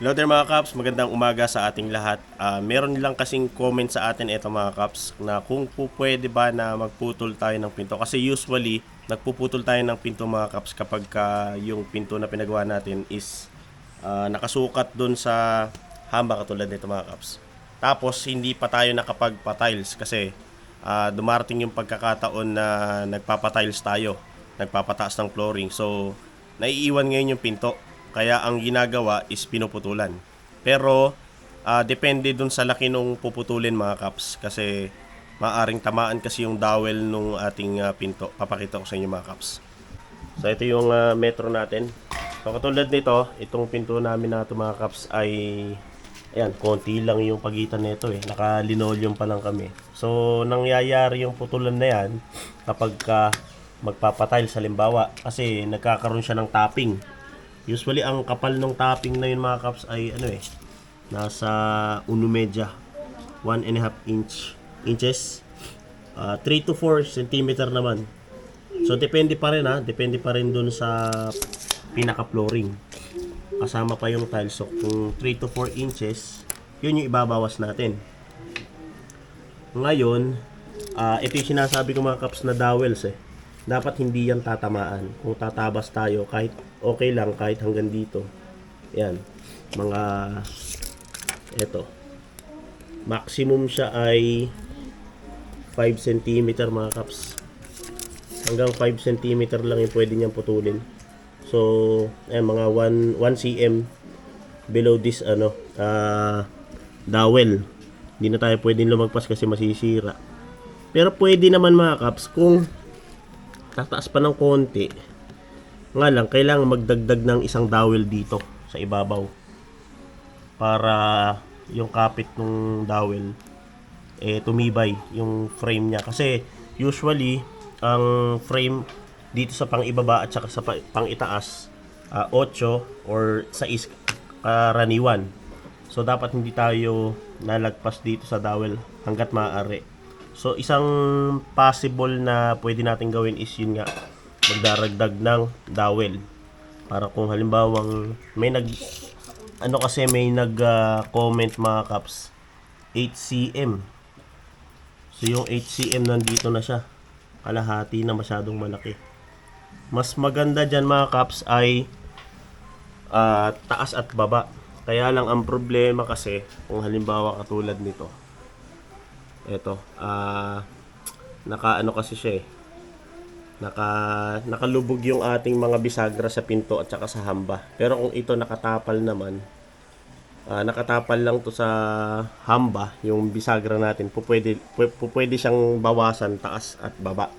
Hello there mga Kaps, magandang umaga sa ating lahat. Ah, meron lang kasing comment sa atin ito mga Kaps na kung po pwede ba na magputol tayo ng pinto. Kasi usually, nagpuputol tayo ng pinto mga Kaps kapag ka yung pinto na pinagawa natin is ah, nakasukat dun sa hamba katulad nito mga Kaps. Tapos hindi pa tayo nakapagpa-tiles kasi ah, dumarating yung pagkakataon na nagpapa-tiles tayo, nagpapataas ng flooring. So, naiiwan ngayon yung pinto. Kaya ang ginagawa is pinuputulan. Pero ah, depende dun sa laki nung puputulin mga kaps kasi maaring tamaan kasi yung dowel nung ating ah, pinto. Papakita ko sa inyo mga kaps. So ito yung ah, metro natin. So katulad nito, itong pinto namin na ito mga kaps ay ayan, konti lang yung pagitan nito eh. Naka-linoleum pa lang kami. So nangyayari yung putulan na yan kapag ka magpapatile sa limbawa kasi nagkakaroon siya ng tapping. Usually ang kapal ng topping na yun mga kaps ay ano eh nasa uno medya 1 and a half inch inches. Ah, 3 to 4 centimeter naman. So depende pa rin ha? Depende pa rin dun sa pinaka flooring kasama pa yung tiles so kung 3 to 4 inches yun yung ibabawas natin. Ngayon ah ito yung sinasabi ko mga kaps na dowels eh dapat hindi yan tatamaan. Kung tatabas tayo, kahit okay lang, kahit hanggang dito. Yan. Mga, eto. Maximum siya ay 5 cm mga kaps. Hanggang 5 cm lang yung pwede niyang putulin. So, ayan, mga 1, 1 cm below this, ano, ah, dowel. Hindi na tayo pwedeng lumagpas kasi masisira. Pero pwede naman mga kaps kung tataas pa ng konti. Nga lang, kailangan magdagdag ng isang dowel dito sa ibabaw. Para yung kapit ng dowel eh tumibay yung frame niya kasi usually ang frame dito sa pang ibaba at saka sa pa- pang itaas 8 or 6 karaniwan. So dapat hindi tayo nalagpas dito sa dowel hanggat maaari. So isang possible na pwede natin gawin is yun nga magdaragdag ng dowel para kung halimbawang may nag ano kasi may nag ah, comment mga caps 8 cm. So yung 8 cm nandito na siya. Kalahati na masyadong malaki. Mas maganda dyan mga caps ay ah, taas at baba. Kaya lang ang problema kasi kung halimbawa katulad nito Eto, ah naka ano kasi siya eh. Naka nakalubog yung ating mga bisagra sa pinto at saka sa hamba. Pero kung ito nakatapal naman, ah nakatapal lang to sa hamba, yung bisagra natin, pupwede, pu- pupwede siyang bawasan taas at baba.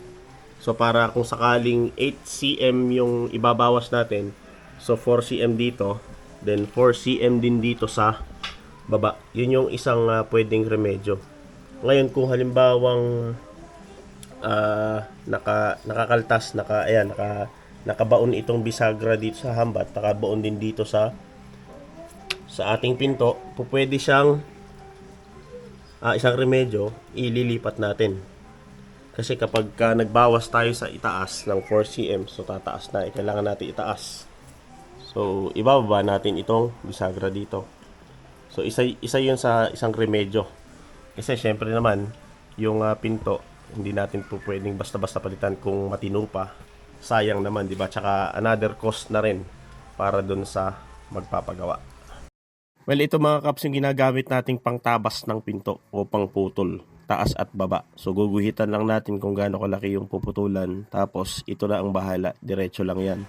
So para kung sakaling 8 cm yung ibabawas natin, so 4 cm dito, then 4 cm din dito sa baba. Yun yung isang ah, pwedeng remedyo. Ngayon kung halimbawang ah, naka nakakaltas, naka ayan, naka nakabaon itong bisagra dito sa hambat, nakabaon din dito sa sa ating pinto, pupwede siyang ah, isang remedyo, ililipat natin. Kasi kapag ka nagbawas tayo sa itaas ng 4 cm, so tataas na, eh, kailangan natin itaas. So, ibababa natin itong bisagra dito. So, isa, isa yun sa isang remedyo. Kasi syempre naman, yung ah, pinto, hindi natin po pwedeng basta-basta palitan kung matino pa. Sayang naman, di ba? Tsaka another cost na rin para dun sa magpapagawa. Well, ito mga kaps yung ginagamit nating pangtabas ng pinto o pangputol, taas at baba. So guguhitan lang natin kung gaano kalaki yung puputulan, tapos ito na ang bahala, diretso lang yan.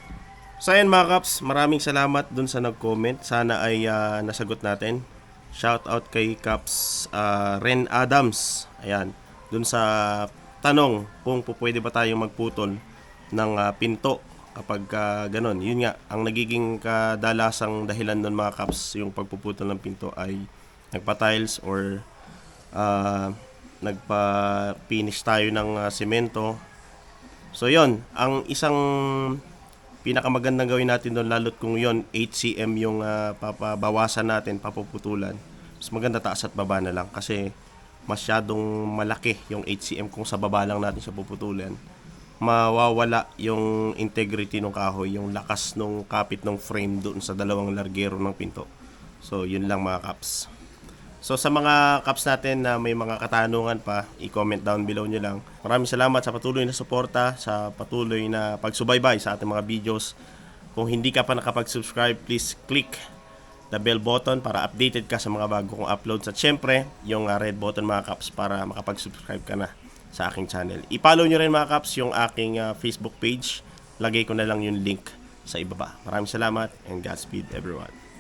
So ayan mga kaps, maraming salamat dun sa nag-comment. Sana ay ah, nasagot natin. Shout out kay Caps ah, Ren Adams. Ayan, dun sa tanong kung pwede ba tayong magputol ng ah, pinto kapag ah, ganon. Yun nga, ang nagiging kadalasang dahilan nun mga Caps, yung pagpuputol ng pinto ay nagpa-tiles or ah, nagpa-finish tayo ng ah, semento. So yon ang isang pinakamagandang gawin natin doon lalo't kung yon 8 cm yung ah, papabawasan natin, papuputulan. Mas maganda taas at baba na lang kasi masyadong malaki yung 8 cm kung sa baba lang natin siya puputulan. Mawawala yung integrity ng kahoy, yung lakas ng kapit ng frame doon sa dalawang largero ng pinto. So, yun lang mga kaps. So sa mga caps natin na may mga katanungan pa, i-comment down below nyo lang. Maraming salamat sa patuloy na suporta, sa patuloy na pagsubaybay sa ating mga videos. Kung hindi ka pa nakapag-subscribe, please click the bell button para updated ka sa mga bago kong uploads. At syempre, yung uh, red button mga caps para makapag-subscribe ka na sa aking channel. I-follow nyo rin mga caps yung aking uh, Facebook page. Lagay ko na lang yung link sa ibaba. Maraming salamat and Godspeed everyone.